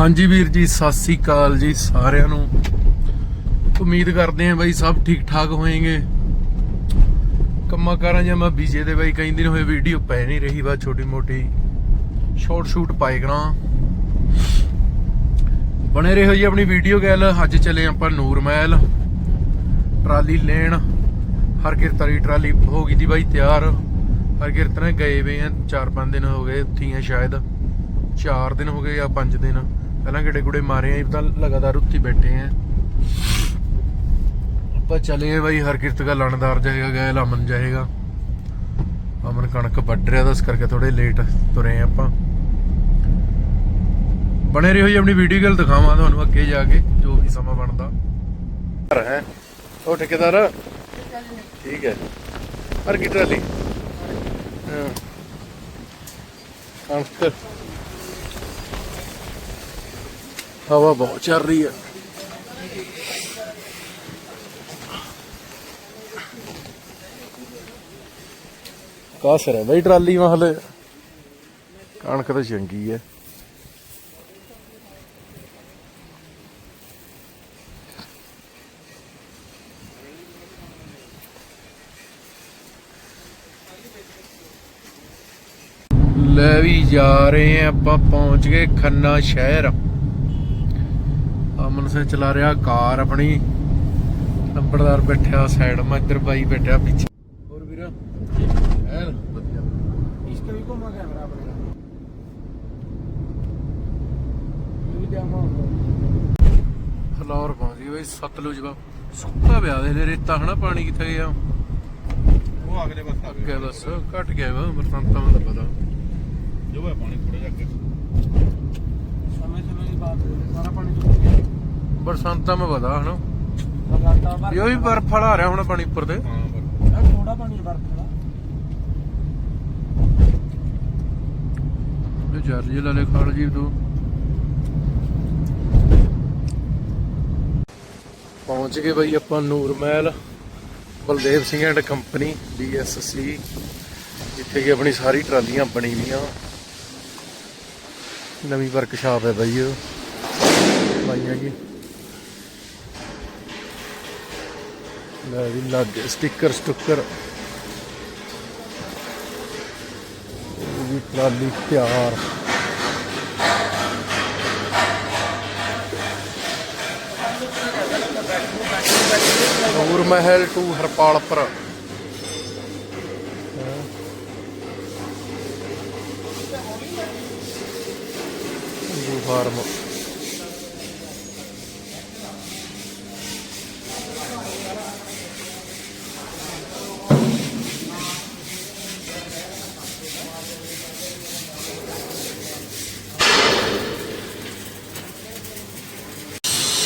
ਹਾਂਜੀ ਵੀਰ ਜੀ, ਸਤਿ ਸ੍ਰੀ ਅਕਾਲ ਜੀ ਸਾਰਿਆਂ ਨੂੰ। ਉਮੀਦ ਕਰਦੇ ਆਂ ਬਾਈ ਸਭ ਠੀਕ ਠਾਕ ਹੋਏਗੇ। ਕੰਮਾਂ ਕਾਰਾਂ ਜਾਂ ਮੈਂ ਬੀਜੇ ਦੇ ਬਾਈ ਕਈ ਦਿਨ ਹੋਏ ਵੀਡੀਓ ਪੈ ਨਹੀਂ ਰਹੀ ਬਾ ਛੋਟੀ ਮੋਟੀ ਸ਼ਾਰਟ ਸ਼ੂਟ ਪਾਏ ਕਰਾਂ। ਬਣੇ ਰਹੋ ਜੀ ਆਪਣੀ ਵੀਡੀਓ ਗੱਲ। ਅੱਜ ਚਲੇ ਆਪਾਂ ਨੂਰ ਮਹਿਲ। ਟਰਾਲੀ ਲੈਣ। ਹਰ ਕਿਰਤ ਟਰਾਲੀ ਹੋ ਗਈ ਦੀ ਬਾਈ ਤਿਆਰ। ਹਰ ਕਿਰਤ ਗਏ ਵੇ ਆ 4-5 ਦਿਨ ਹੋ ਗਏ ਉੱਥੇ ਆ ਸ਼ਾਇਦ। 4 ਦਿਨ ਹੋ ਗਏ ਜਾਂ 5 ਦਿਨ। ਪਹਿਲਾਂ ਕਿਹੜੇ ਕੁੜੇ ਮਾਰੇ ਆ ਤਾਂ ਲਗਾਤਾਰ ਉੱਥੇ ਬੈਠੇ ਆ। ਆਪਾਂ ਚਲੇ ਬਾਈ ਹਰ ਕਿਰਤ ਦਾ ਲਣਦਾਰ ਜਾਏਗਾ ਗਏ ਅਮਨ ਜਾਏਗਾ। ਅਮਨ ਕਣਕ ਵੱਢ ਰਿਹਾ, ਤਾਂ ਇਸ ਕਰਕੇ ਥੋੜੇ ਲੇਟ ਤੁਰੇ ਆ ਆਪਾਂ। ਬਣੇ ਰਹੋ ਜੀ ਆਪਣੀ ਵੀਡੀਓ ਗੱਲ, ਦਿਖਾਵਾਂ ਤੁਹਾਨੂੰ ਅੱਗੇ ਜਾ ਕੇ, ਜੋ ਵੀ ਸਮਾਂ ਬਣਦਾ। ਘਰ ਹੈ? ਉਹ ਠੇਕੇਦਾਰ? ਠੀਕ ਹੈ। ਹਰ ਕੀ ਹਾਂ। ਕਣਕ। ਹਵਾ ਬਹੁਤ ਚੱਲ ਰਹੀ ਹੈ ਕਾਸਰ ਹੈ ਬਈ ਟਰਾਲੀ ਮਾ ਕਣਕ ਤਾਂ ਚੰਗੀ ਹੈ। ਲੈ ਵੀ ਜਾ ਰਹੇ ਆ ਆਪਾਂ, ਪਹੁੰਚ ਗਏ ਖੰਨਾ ਸ਼ਹਿਰ। ਮੋਟਰਸਾਈਕਲ ਚਲਾ ਰਿਹਾ ਕਾਰ ਆਪਣੀ। ਨੰਬਰਦਾਰ ਬੈਠਿਆ ਸਾਈਡ ਮਾ ਇੱਧਰ ਬਾਈ ਬੈਠਿਆ ਪਿੱਛੇ। ਹੋਰ ਵੀਰ ਐਨ ਵਧੀਆ। ਵੀ ਕੋਮਾ ਕੈਮਰਾ ਆਪਣੇ ਫਲੋਰ ਪਹੁੰਚ ਗਈ ਸਤਲੁਜ ਵਾ ਸੁੱਕਾ ਪਿਆ ਦੇ ਰੇਤਾ ਹਨਾ ਪਾਣੀ ਕਿੱਥੇ ਗਿਆ? ਉਹ ਅਗਲੇ ਬਸ ਅੱਗੇ ਬਸ ਘਟ ਗਿਆ ਵਾ ਬਰਸਾਂਤਾਂ ਦਾ ਪਤਾ। ਜੋ ਹੈ ਪਾਣੀ ਥੋੜਾ ਜਿਹਾ ਅੱਗੇ। ਸਮੇਂ ਸਮੇਂ ਦੀ ਬਾਤ ਸਾਰਾ ਪਾਣੀ ਚੁੱਕ ਗਿਆ। ਬਰਸਾਤਾਂ ਮੈਂ ਵਧਾ ਹਨਾ। ਲਗਾਤਾਰ ਬਰਫ਼ ਬਰਫ਼ ਆ ਰਿਹਾ ਹੁਣ ਪਾਣੀ ਉੱਪਰ ਤੇ। ਪਹੁੰਚ ਗਏ ਬਈ ਆਪਾਂ Noor Mahal Baldev Singh and company B S C. ਜਿੱਥੇ ਕਿ ਆਪਣੀ ਸਾਰੀ ਟਰਾਲੀਆਂ ਬਣੀ ਵੀਆਂ ਨਵੀਂ ਵਰਕਸ਼ਾਪ ਹੈ ਬਈ ਉਹ। ਬਾਈਆਂ ਜੀ। ਲੈ ਵੀ ਲੱਗ ਸਟicker ਸਟੁੱਕਰ ਇਹ ਵੀ ਟਰਾਲੀ ਤਿਆਰ। ਨੂਰ ਮਹਿਲ ਟੂ ਹਰਪਾਲਪੁਰ। ਫਾਰਮ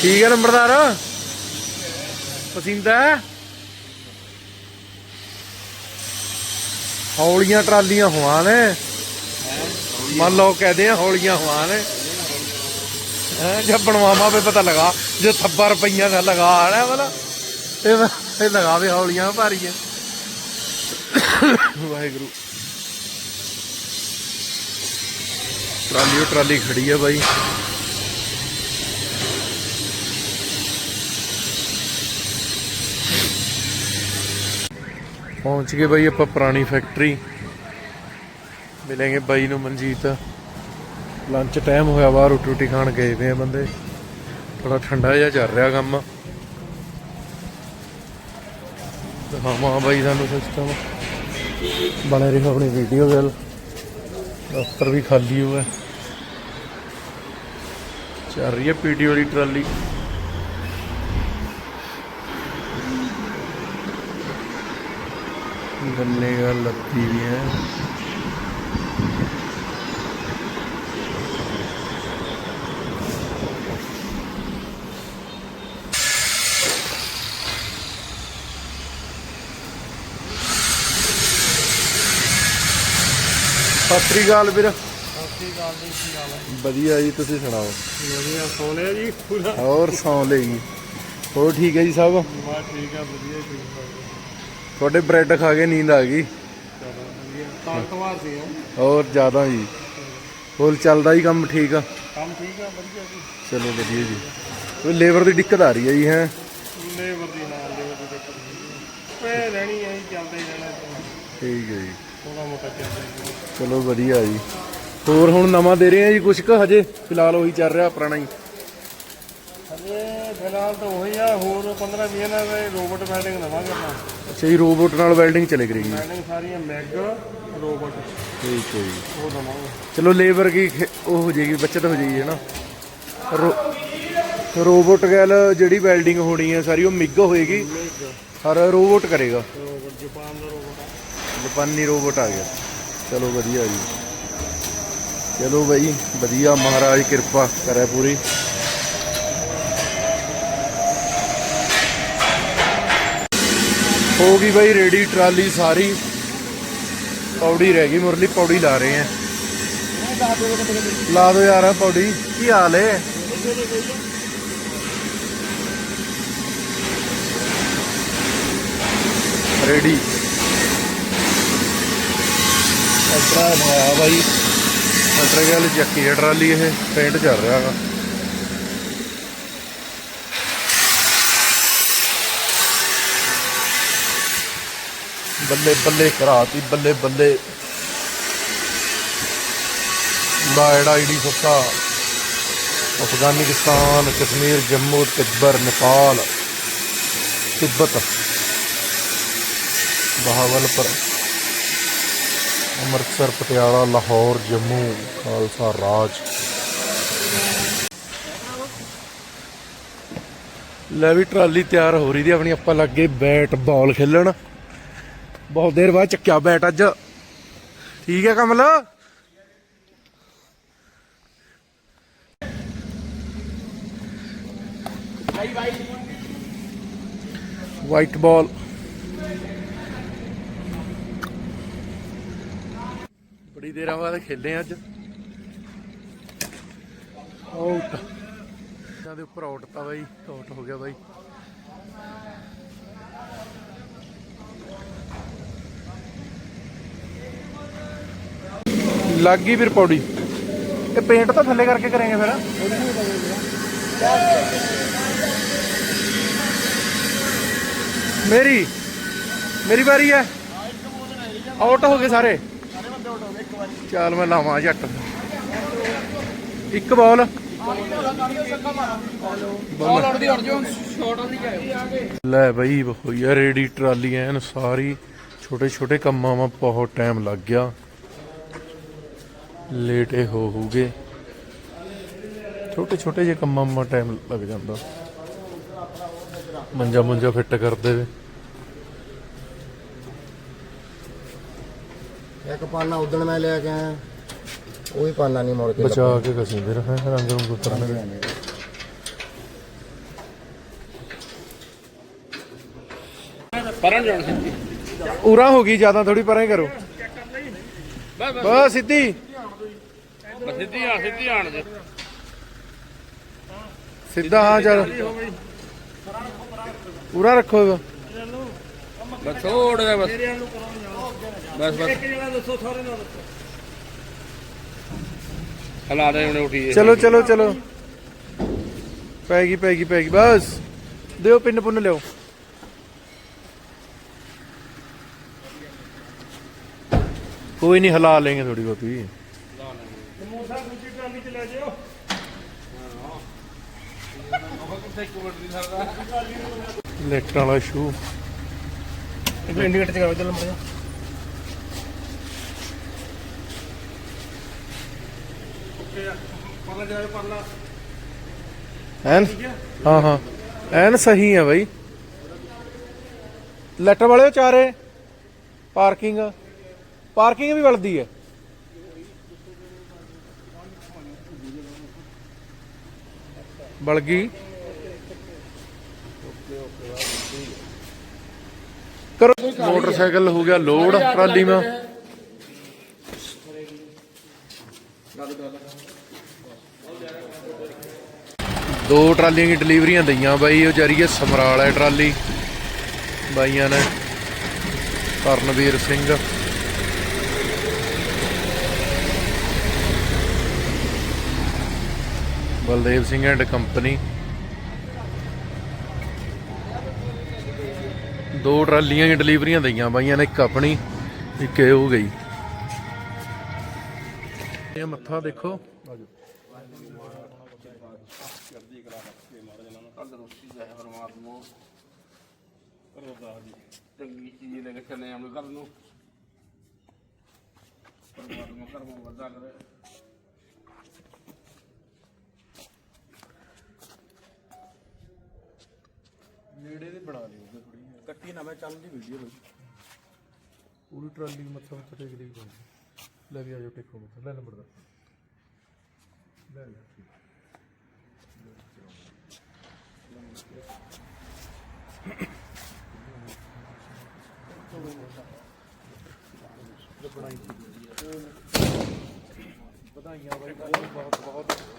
ਠੀਕ ਹੈ ਨੰਬਰਦਾਰ? ਪਸੰਦਾ ਹੌਲੀਆਂ ਟਰਾਲੀਆਂ ਹੋਆਂ ਨੇ। ਮੰਨ ਲਓ ਕਹਦੇ ਆ ਹੌਲੀਆਂ ਹੋਆਂ ਨੇ। ਹੈ ਬਣਵਾਵਾ ਪੇ ਪਤਾ ਲਗਾ। ਜੇ ਥੱਬਾ ਰੁਪਈਆ ਦਾ ਲਗਾ ਆਣਾ ਵਾਲਾ ਇਹ ਇਹ ਲਗਾਵੇ ਹੌਲੀਆਂ ਭਾਰੀ ਵਾਹਿਗੁਰੂ। ਟਰਾਲੀ ਉਹ ਟਰਾਲੀ ਖੜੀ ਹੈ ਬਾਈ। ਪਹੁੰਚ ਗਏ ਬਾਈ ਆਪਾਂ ਪੁਰਾਣੀ ਫੈਕਟਰੀ ਮਿਲਾਂਗੇ ਬਾਈ ਨੂੰ ਮਨਜੀਤ। ਲੰਚ ਟਾਈਮ ਹੋਇਆ ਬਾਹਰ, ਰੋਟੀ ਰੋਟੀ ਖਾਣ ਗਏ ਵੇ ਆ ਬੰਦੇ। ਥੋੜਾ ਠੰਡਾ ਜਿਹਾ ਚੱਲ ਰਿਹਾ ਕੰਮ। ਦਿਖਾਵਾਂ ਬਾਈ ਸਾਨੂੰ ਸਿਸਟਮ ਬਣੇ ਰਹੋ ਆਪਣੀ ਵੀਡੀਓ ਗੱਲ ਦਫ਼ਤਰ ਵੀ ਖਾਲੀ ਹੋਇਆ। ਚੱਲ ਰਹੀ ਹੈ ਪੀਟੀ ਵਾਲੀ ਟਰਾਲੀ। गन्ने का लत्ती भी है ਸਤਿ ਸ੍ਰੀ ਅਕਾਲ ਵੀਰ ਸਤਿ ਗੱਲ ਦੀ ਕੀ ਹਾਲ ਹੈ ਵਧੀਆ ਜੀ ਤੁਸੀਂ ਸੁਣਾਓ ਵਧੀਆ ਸੋਹਣਿਆ ਜੀ ਪੂਰਾ ਹੋਰ ਸੌਂ ਲਈ ਹੋਰ ਠੀਕ ਹੈ ਜੀ ਸਭ ਬਾ ਠੀਕ ਆ ਵਧੀਆ ਠੀਕ ਆ ਤੁਹਾਡੇ ਬ੍ਰੈਡ ਖਾ ਕੇ ਨੀਂਦ ਆ ਗਈ। ਤਾਕਤਵਾਰ ਸੀ ਹੋਰ ਜ਼ਿਆਦਾ ਜੀ। ਹੋਰ ਚੱਲਦਾ ਹੀ ਕੰਮ ਠੀਕ ਆ। ਕੰਮ ਠੀਕ ਆ ਵਧੀਆ ਜੀ। ਚਲੋ ਵਧੀਆ ਜੀ। ਉਹ ਲੇਬਰ ਦੀ ਦਿੱਕਤ ਆ ਰਹੀ ਹੈ ਜੀ ਹੈ? ਲੇਬਰ ਦੀ ਨਾਲ ਲੇਬਰ ਦੀ ਦਿੱਕਤ ਪੈ ਰਹਿਣੀ ਹੈ ਜੀ, ਚੱਲਦਾ ਹੀ ਰਹਿਣਾ ਠੀਕ ਹੈ ਜੀ। ਥੋੜਾ ਮੋਟਾ ਚੱਲਦਾ। ਚਲੋ ਵਧੀਆ ਜੀ। ਹੋਰ ਹੁਣ ਨਵਾਂ ਦੇ ਰਹੇ ਆ ਜੀ ਕੁਛ ਕੁ? ਹਜੇ ਫਿਲਹਾਲ ਉਹੀ ਚੱਲ ਰਿਹਾ ਪੁਰਾਣਾ ਹੀ। ਹਜੇ ਫਿਲਹਾਲ ਤਾਂ ਉਹੀ ਆ ਹੋਰ 15 20 ਨਾਲ ਰੋਬੋਟ ਵੈਲਡਿੰਗ ਲਵਾਂਗੇ ਆਪਾਂ। ਅੱਛਾ ਜੀ ਰੋਬੋਟ ਨਾਲ ਵੈਲਡਿੰਗ ਚਲੇ ਕਰੇਗੀ ਵੈਲਡਿੰਗ ਸਾਰੀਆਂ ਮੈਗ ਰੋਬੋਟ ਠੀਕ ਹੈ ਜੀ। ਉਹ ਦਵਾਂਗੇ। ਚਲੋ ਲੇਬਰ ਕੀ ਖੇ- ਉਹ ਹੋ ਜਾਏਗੀ ਬੱਚਤ ਹੋ ਜਾਏਗੀ ਹੈ ਨਾ ਰੋ- ਰੋਬੋਟ ਗੈਲ ਜਿਹੜੀ ਵੈਲਡਿੰਗ ਹੋਣੀ ਹੈ ਸਾਰੀ ਉਹ ਮਿਗ ਹੋਏਗੀ। ਹਰ ਰੋਬੋਟ ਕਰੇਗਾ। ਰੋਬੋਟ ਜਾਪਾਨ ਦਾ ਰੋਬੋਟ ਜਾਪਾਨੀ ਰੋਬੋਟ ਆ ਗਿਆ। ਚਲੋ ਵਧੀਆ ਜੀ। ਚਲੋ ਬਾਈ ਵਧੀਆ ਮਹਾਰਾਜ ਕਿਰਪਾ ਕਰੇ ਪੂਰੀ। ਹੋ ਗਈ ਬਾਈ ਰੇਡੀ ਟਰਾਲੀ ਸਾਰੀ। ਪੌੜੀ ਰਹਿ ਗਈ ਮੁਰਲੀ, ਪੌੜੀ ਲਾ ਰਹੇ ਆ। ਲਾ ਦੋ ਯਾਰ ਪੌੜੀ। ਕੀ ਹਾਲ ਏ? ਰੈਡੀ ਅਲਟਰਾ ਭਾਇਆ ਬਾਈ। ਅਲਟਰਾ ਗੱਲ ਚੱਕੀ ਹੈ ਟਰਾਲੀ ਇਹ, ਪੇਂਟ ਚੱਲ ਰਿਹਾ ਹੈਗਾ ਬੱਲੇ ਬੱਲੇ ਕਰਾਤੀ ਬੱਲੇ ਬੱਲੇ। ਬਾਇਡ ਆਈਡੀ ਸੱਤਾ। ਅਫਗਾਨਿਸਤਾਨ, ਕਸ਼ਮੀਰ, ਜੰਮੂ, ਤਿੱਬਰ, ਨੇਪਾਲ, ਤਿੱਬਤ। ਬਹਾਵਲਪੁਰ, ਅੰਮ੍ਰਿਤਸਰ, ਪਟਿਆਲਾ, ਲਾਹੌਰ, ਜੰਮੂ, ਖਾਲਸਾ ਰਾਜ। ਲੈ ਵੀ ਟਰਾਲੀ ਤਿਆਰ ਹੋ ਰਹੀ ਦੀ ਆਪਣੀ, ਆਪਾਂ ਲੱਗੇ ਬੈਟ ਬਾਲ ਖੇਲਣ। ਬਹੁਤ ਦੇਰ ਬਾਅਦ ਚੱਕਿਆ ਬੈਟ ਅੱਜ। ਠੀਕ ਹੈ ਕਮਲ? ਵਾਈਟ ਬਾਲ ਬੜੀ ਦੇਰਾਂ ਬਾਅਦ ਖੇਲੇ ਅੱਜ। ਆਊਟ ਦੇ ਉੱਪਰ ਆਊਟ ਤਾਂ ਬਾਈ ਆਊਟ ਹੋ ਗਿਆ ਬਾਈ। ਲੱਗ ਗਈ ਫਿਰ ਪੌੜੀ। ਇਹ ਪੇਂਟ ਤਾਂ ਥੱਲੇ ਕਰਕੇ ਕਰਾਂਗੇ ਫਿਰ। ਮੇਰੀ ਮੇਰੀ ਵਾਰੀ ਹੈ। ਆਊਟ ਹੋ ਗਏ ਸਾਰੇ। ਚੱਲ ਮੈਂ ਲਾਵਾਂ ਜੱਟ। ਇੱਕ ਬਾਲ ਲੈ ਬਈ ਹੋਈ ਆ ਰੇਡੀ ਟਰਾਲੀ ਐਨ ਸਾਰੀ। ਛੋਟੇ ਛੋਟੇ ਕੰਮਾਂ 'ਮਾ ਬਹੁਤ ਟਾਈਮ ਲੱਗ ਗਿਆ। ਲੇਟੇ ਹੋ ਹੋਗੇ ਛੋਟੇ ਛੋਟੇ ਜਿਹੇ ਕੰਮਾਂ 'ਮਾ ਟਾਈਮ ਲੱਗ ਜਾਂਦਾ। ਮੰਜਾ ਮੁੰਜਾ ਫਿੱਟ ਕਰਦੇ ਵੇ। ਇੱਕ ਪਾਨਾ ਉਦਣ ਮੈਂ ਲੈ ਕੇ ਆਇਆ। ਉਹ ਵੀ ਪਾਨਾ ਨਹੀਂ ਮੁੜ ਕੇ ਬਚਾ ਕੇ ਕਸੀ ਦੇ ਰਹੇ ਰੰਗ ਰੰਗ ਉਤਰਨ ਦੇ ਪਰਨ ਜਾਣ ਸਿੱਧੀ। ਉਰਾ ਹੋ ਗਈ ਜ਼ਿਆਦਾ ਥੋੜੀ ਪਰਾਂ ਹੀ ਕਰੋ। ਬਸ ਸਿੱਧੀ। ਬਸ ਸਿੱਧੀ ਆ ਸਿੱਧੀ ਆਣ ਦੇ। ਸਿੱਧਾ ਹਾਂ ਚੱਲ ਉਰਾ ਰੱਖੋ। ਬਸ ਥੋੜਾ ਜਿਹਾ ਬਸ। ਬਸ ਬਸ। ਇੱਕ ਜਣਾ ਦੱਸੋ ਸਾਰੇ ਨਾਲ ਦੱਸੋ। ਹਲਾ ਦੇ ਉਹਨੇ ਉਠੀ ਚਲੋ ਚਲੋ ਚਲੋ। ਪੈ ਗਈ ਪੈ ਗਈ ਪੈ ਗਈ। ਬਸ। ਦਿਓ ਪਿੰਨ ਪੁੰਨ ਲਿਓ ਕੋਈ ਨਹੀਂ ਹਿਲਾ ਲੈਂਗੇ ਥੋੜੀ ਬਹੁਤੀ। ਜਿਓ ਲੈਟਾਂ ਵਾਲਾ ਸ਼ੂ ਇੱਕ ਇੰਡੀਕੇਟਰ ਚ ਕਰੋ ਚੱਲ ਮੜਿਆ ਓਕੇ ਪਰਲਾ ਜਾਏ ਪਰਲਾ ਐਨ ਹਾਂ ਹਾਂ। ਐਨ ਸਹੀ ਹੈ ਬਾਈ। ਲੈਟਰ ਵਾਲੇ ਚਾਰੇ। ਪਾਰਕਿੰਗ ਪਾਰਕਿੰਗ ਵੀ ਵਲਦੀ ਹੈ। ਬਲ ਕਰੋ। ਮੋਟਰਸਾਈਕਲ ਹੋ ਗਿਆ ਲੋਡ, ਟਰਾਲੀ ਮਾ। ਦੋ ਟਰਾਲੀਆਂ ਦੀ ਡਿਲੀਵਰੀਆਂ ਦਈਆਂ ਬਾਈ, ਉਹ ਜਰੀਏ ਸਮਰਾਲ ਹੈ ਟਰਾਲੀ। ਬਾਈਆਂ ਨੇ। Karanveer Singh. Baldev Singh and company. ਦੋ ਟਰਾਲੀਆਂ ਦੀ ਡਿਲੀਵਰੀਆਂ ਦਈਆਂ, ਬਾਈਆਂ ਨੇ ਇੱਕ ਆਪਣੀ, ਇੱਕ ਇਹ ਹੋ ਗਈ। ਇਹ ਮੱਥਾ ਦੇਖੋ। ਚੰਗੀ ਚੀਜ਼ ਲੈ ਕੇ ਚੱਲੇ ਆਮ ਘਰ ਨੂੰ ਪਰਮਾਤਮਾ ਘਰ ਨੂੰ ਕਰੇ ਨੇੜੇ ਦੇ ਬਣਾ ਲਿਓ ਥੋੜੀ ਕੱਟੀ ਨਾ ਮੈਂ ਚੱਲਦੀ ਵੀਡੀਓ ਬਈ। ਪੂਰੀ ਟਰਾਲੀ ਮੱਥਾ ਮੱਥਾ ਟੇਕ ਲਈ ਲੈ ਵੀ ਆਜੋ ਟੇਕੋ ਮੱਥਾ। ਲੈ ਨੰਬਰ ਦਾ। ਲੈ ਲੈ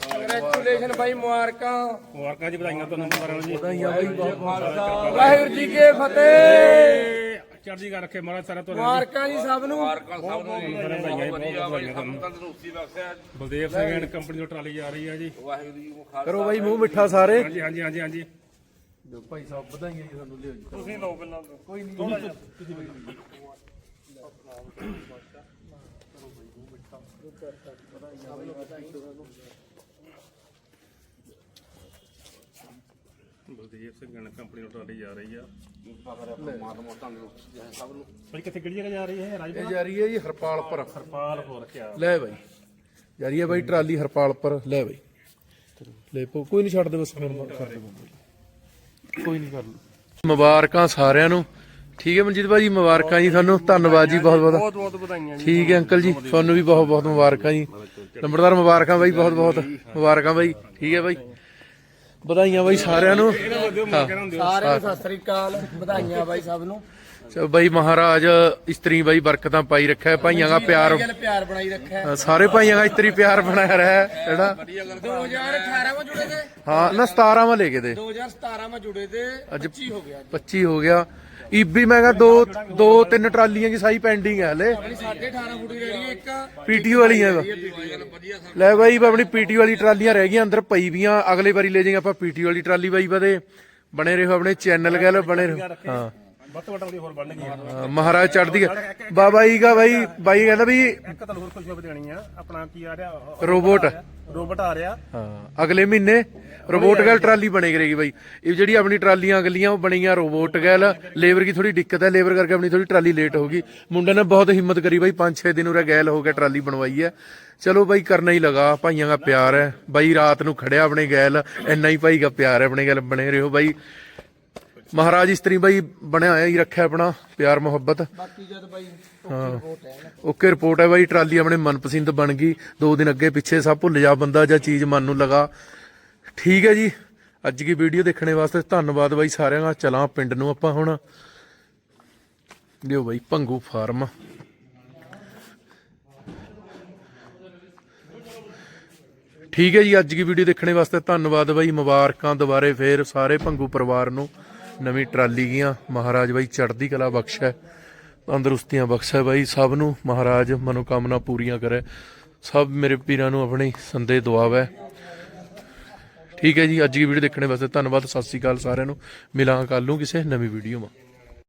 ਕੰਗ੍ਰੈਚੁਲੇਸ਼ਨ ਬਾਈ ਮੁਬਾਰਕਾਂ। ਮੁਬਾਰਕਾਂ ਜੀ ਵਧਾਈਆਂ ਤੁਹਾਨੂੰ ਮੁਬਾਰਕਾਂ ਜੀ। ਵਧਾਈਆਂ ਬਾਈ ਬਹੁਤ ਵਾਹਿਗੁਰੂ ਜੀ ਕੀ ਫਤਿਹ। ਚੜ੍ਹਦੀ ਕਰ ਰੱਖੇ ਮਹਾਰਾਜ ਸਾਰਾ ਤੁਹਾਨੂੰ ਮੁਬਾਰਕਾਂ ਜੀ ਸਭ ਨੂੰ। ਮੁਬਾਰਕਾਂ ਸਭ ਨੂੰ। ਵਧਾਈਆਂ ਬਹੁਤ ਵਧਾਈਆਂ ਤੁਹਾਨੂੰ। ਤੰਦਰੁਸਤੀ ਬਖਸ਼ਿਆ। ਬਲਦੇਵ ਸਿੰਘ ਐਂਡ ਕੰਪਨੀ ਤੋਂ ਟਰਾਲੀ ਜਾ ਰਹੀ ਹੈ ਜੀ। ਵਾਹਿਗੁਰੂ ਜੀ ਨੂੰ ਖਾਲਸਾ ਕਰੋ ਬਾਈ ਮੂੰਹ ਮਿੱਠਾ ਸਾਰੇ। ਹਾਂਜੀ ਹਾਂਜੀ ਹਾਂਜੀ ਹਾਂਜੀ। ਭਾਈ ਸਾਹਿਬ ਵਧਾਈਆਂ ਜੀ ਤੁਹਾਨੂੰ ਲਿਓ ਜੀ। ਤੁਸੀਂ ਲਓ ਪਹਿਲਾਂ ਕੋਈ ਨਹੀਂ। ਬਲਦੇਵ ਸਿੰਘ ਐਂਡ ਕੰਪਨੀ ਤੋਂ ਟਰਾਲੀ ਜਾ ਰਹੀ ਆ। ਪਰਮਾਤਮਾ ਤੰਦਰੁਸਤੀ ਦੇ ਸਭ ਨੂੰ ਭਾਈ ਕਿੱਥੇ ਕਿਹੜੀ ਜਗ੍ਹਾ ਜਾ ਰਹੀ ਹੈ? ਇਹ ਰਾਜਪੁਰ ਜਾ ਰਹੀ ਹੈ ਜੀ ਹਰਪਾਲਪੁਰ। ਪਾਲ ਹੋ ਰੱਖਿਆ ਲੈ ਬਾਈ। ਜਾ ਰਹੀ ਹੈ ਬਾਈ ਟਰਾਲੀ ਹਰਪਾਲਪੁਰ। ਲੈ ਬਾਈ। ਲੈ ਪੋ ਕੋਈ ਨਹੀਂ ਛੱਡ ਦੇ ਬਸ ਫਿਰ ਮੈਂ ਕਰ ਦੇ ਬੰਦੇ। ਕੋਈ ਨਹੀਂ ਕਰ ਮੁਬਾਰਕਾਂ ਸਾਰਿਆਂ ਨੂੰ। ਠੀਕ ਹੈ ਮਨਜੀਤ ਭਾਜੀ ਮੁਬਾਰਕਾਂ ਜੀ ਤੁਹਾਨੂੰ। ਧੰਨਵਾਦ ਜੀ ਬਹੁਤ ਬਹੁਤ ਠੀਕ ਹੈ ਅੰਕਲ ਜੀ ਤੁਹਾਨੂੰ ਵੀ ਬਹੁਤ ਬਹੁਤ ਮੁਬਾਰਕਾਂ ਜੀ। ਨੰਬਰਦਾਰ ਮੁਬਾਰਕਾਂ ਬਾਈ ਬਹੁਤ ਬਹੁਤ ਮੁਬਾਰਕਾਂ ਬਾਈ। ਠੀਕ ਹੈ ਬਾਈ। ਵਧਾਈਆਂ ਬਾਈ ਸਾਰਿਆਂ ਨੂੰ। ਸਾਰਿਆਂ ਨੂੰ ਸਤਿ ਸ੍ਰੀ ਅਕਾਲ। ਵਧਾਈਆਂ ਬਾਈ ਸਭ ਨੂੰ। ਚਾ ਬਾਈ ਮਹਾਰਾਜ ਇਸਤਰੀ ਬਾਈ ਬਰਕਤਾਂ ਪਾਈ ਰੱਖਿਆ ਭਾਈਆਂ ਦਾ ਪਿਆਰ ਪਿਆਰ ਬਣਾਈ ਰੱਖਿਆ। ਸਾਰੇ ਭਾਈਆਂ ਦਾ ਇਸਤਰੀ ਪਿਆਰ ਬਣਾਇਆ ਰਿਹਾ ਜਿਹੜਾ। 2018 ਵਿੱਚ ਜੁੜੇ ਤੇ ਹਾਂ ਨਾ 17 ਵਿੱਚ ਲੈ ਕੇ ਦੇ। 2017 ਵਿੱਚ ਜੁੜੇ ਤੇ 25 ਹੋ ਗਿਆ 25 ਹੋ ਗਿਆ। ਈਬੀ, ਮੈਂ ਕਿਹਾ ਦੋ ਦੋ, ਤਿੰਨ ਟਰਾਲੀਆਂ ਦੀ ਸਾਈ ਪੈਂਡਿੰਗ ਹੈ ਹਲੇ। 18.5 ਪੀਟੀਓ ਵਾਲੀ ਹੈ ਲੈ ਬਾਈ ਆਪਣੀ ਪੀਟੀਓ ਵਾਲੀ ਟਰਾਲੀਆਂ ਰਹਿ ਗਈਆਂ, ਅੰਦਰ ਪਈ ਵੀਆਂ ਅਗਲੇ ਵਾਰੀ ਲੈ ਜਾਈਏ ਆਪਾਂ ਪੀਟੀਓ ਵਾਲੀ ਟਰਾਲੀ ਬਾਈ ਬਦੇ ਬਣੇ ਰਹੋ ਆਪਣੇ ਚੈਨਲ ਗੱਲ ਬਣੇ ਰਹੋ। ਹਾਂ। ਵੱਧ ਤੋਂ ਵੱਧ ਉਹਦੀ ਹੋਰ ਬਣ ਗਈ ਹਾਂ, ਮਹਾਰਾਜ ਚੜਦੀ ਬਾਬਾ ਜੀ ਦਾ ਬਾਈ ਬਾਈ ਕਹਿੰਦਾ ਵੀ ਇੱਕ ਤਾਂ ਹੋਰ ਖੁਸ਼ਖਬਰੀ ਦੇਣੀ ਆ ਆਪਣਾ ਕੀ ਆ ਰਿਹਾ? ਰੋਬੋਟ ਰੋਬੋਟ ਆ ਰਿਹਾ। ਹਾਂ ਅਗਲੇ ਮਹੀਨੇ ਰੋਬੋਟ ਗੈਲ ਟਰਾਲੀ ਬਣੇ ਕਰੇਗੀ ਬਾਈ। ਇਹ ਜਿਹੜੀ ਆਪਣੀ ਟਰਾਲੀਆਂ ਅਗਲੀਆਂ ਉਹ ਬਣੀਆਂ ਰੋਬੋਟ ਗੈਲ ਲੇਬਰ ਦੀ ਥੋੜੀ ਦਿੱਕਤ ਹੈ ਲੇਬਰ ਕਰਕੇ ਆਪਣੀ ਥੋੜੀ ਟਰਾਲੀ ਲੇਟ ਹੋ ਗਈ ਮੁੰਡੇ ਨੇ ਬਹੁਤ ਹਿੰਮਤ ਕਰੀ ਬਾਈ 5-6 ਦਿਨ ਉਰੇ ਗੈਲ ਹੋ ਗਿਆ ਟਰਾਲੀ ਬਣਵਾਈ ਹੈ। ਚਲੋ ਬਾਈ ਕਰਨਾ ਹੀ ਲਗਾ ਭਾਈਆਂ ਦਾ ਪਿਆਰ ਹੈ। ਬਾਈ ਰਾਤ ਨੂੰ ਖੜਿਆ ਆਪਣੇ ਗੈਲ ਇੰਨਾ ਹੀ ਭਾਈ ਦਾ ਪਿਆਰ ਹੈ ਆਪਣੇ ਗੈਲ ਬਣੇ ਰਹੋ ਬਾਈ। ਮਹਾਰਾਜ ਇਸਤਰੀ ਬਾਈ ਬਣਿਆ ਹੋਇਆ ਹੀ ਰੱਖਿਆ ਆਪਣਾ ਪਿਆਰ ਮੁਹੱਬਤ। ਬਾਕੀ ਜਦ ਬਾਈ ਰਿਪੋਰਟ ਹੈ। ਓਕੇ ਰਿਪੋਰਟ ਹੈ ਬਾਈ ਟਰਾਲੀ ਆਪਣੇ ਮਨਪਸੰਦ ਬਣ ਗਈ। ਦੋ ਦਿਨ ਅੱਗੇ ਪਿੱਛੇ ਸਭ ਭੁੱਲ ਜਾ ਬੰਦਾ ਜਾਂ ਚੀਜ਼ ਮਨ ਨੂੰ ਲਗਾ। ਠੀਕ ਹੈ ਜੀ। ਅੱਜ ਦੀ ਵੀਡੀਓ ਦੇਖਣੇ ਵਾਸਤੇ ਧੰਨਵਾਦ ਬਾਈ ਸਾਰਿਆਂ ਦਾ। ਚਲਾਂ ਪਿੰਡ ਨੂੰ ਆਪਾਂ ਹੁਣ। ਲਿਓ ਬਾਈ ਭੰਗੂ ਫਾਰਮ। ਠੀਕ ਹੈ ਜੀ ਅੱਜ ਦੀ ਵੀਡੀਓ ਦੇਖਣੇ ਵਾਸਤੇ ਧੰਨਵਾਦ ਬਾਈ। ਮੁਬਾਰਕਾਂ ਦੁਬਾਰੇ ਫੇਰ ਸਾਰੇ ਪੰਗੂ ਪਰਿਵਾਰ ਨੂੰ। ਨਵੀਂ ਟਰਾਲੀ ਗੀਆਂ। ਮਹਾਰਾਜ ਬਾਈ ਚੜ੍ਹਦੀ ਕਲਾ ਬਖਸ਼ੈ ਤੰਦਰੁਸਤੀਆਂ ਬਖਸ਼ੈ ਬਾਈ। ਸਭ ਨੂੰ ਮਹਾਰਾਜ ਮਨੋਕਾਮਨਾ ਪੂਰੀਆਂ ਕਰੇ। ਸਭ ਮੇਰੇ ਪੀਰਾਂ ਨੂੰ ਆਪਣੀ ਸੰਦੇ ਦੁਆਵੈ। ਠੀਕ ਹੈ ਜੀ, ਅੱਜ ਦੀ ਵੀਡੀਓ ਦੇਖਣ ਵਾਸਤੇ ਧੰਨਵਾਦ। ਸਤਿ ਸ੍ਰੀ ਅਕਾਲ ਸਾਰਿਆਂ ਨੂੰ। ਮਿਲਾਂ ਕੱਲ ਨੂੰ ਕਿਸੇ ਨਵੀਂ ਵੀਡੀਓ 'ਮਾ